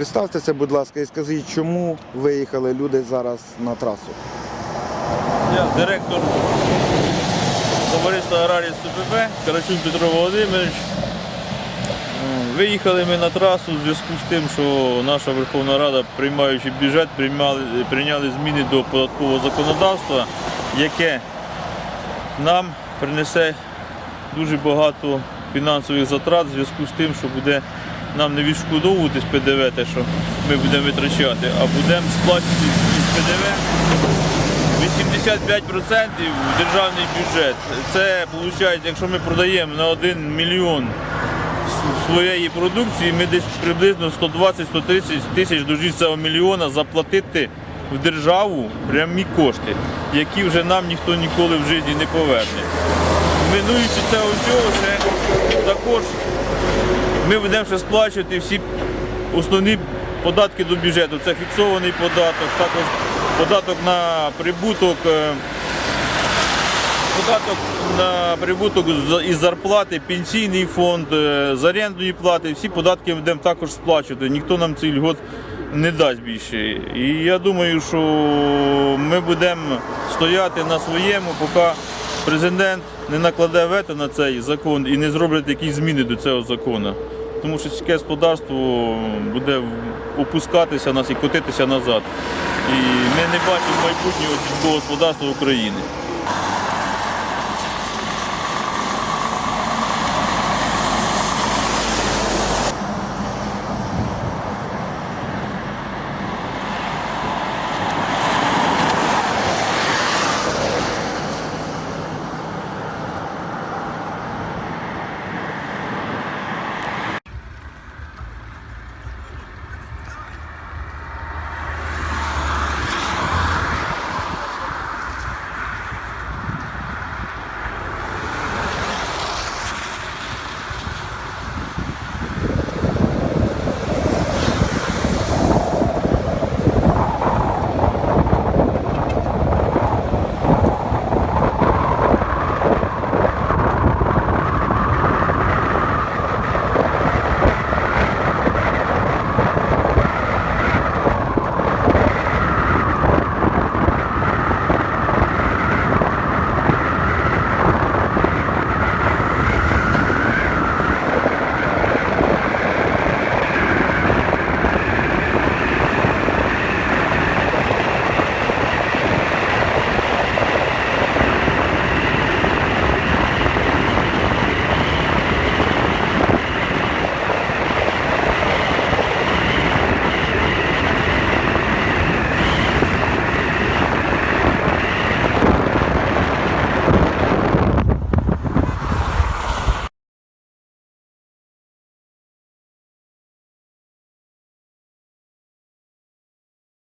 Представтеся, будь ласка, і скажіть, чому виїхали люди зараз на трасу? Я директор товариства Аграріс СПП Карачун Петро Володимирович. Виїхали ми на трасу в зв'язку з тим, що наша Верховна Рада, приймаючи бюджет, приймали, прийняли зміни до податкового законодавства, яке нам принесе дуже багато фінансових затрат в зв'язку з тим, що буде нам не відшкодовуватись ПДВ, те, що ми будемо витрачати, а будемо сплачувати із ПДВ 85% в державний бюджет. Це виходить, якщо ми продаємо на 1 мільйон своєї продукції, ми десь приблизно 120-130 тисяч до цього мільйона заплатити в державу прямі кошти, які вже нам ніхто ніколи в житті не поверне. Минуючи це усього, ще також ми будемо ще сплачувати всі основні податки до бюджету. Це фіксований податок, також податок на прибуток, е, податок на прибуток із зарплати, пенсійний фонд, е, з орендної плати. Всі податки будемо також сплачувати. Ніхто нам цей льгот не дасть більше. І я думаю, що ми будемо стояти на своєму, поки президент не накладе вето на цей закон і не зроблять якісь зміни до цього закону. Тому що сільське господарство буде опускатися нас і котитися назад. І ми не бачимо майбутнього сільського господарства України.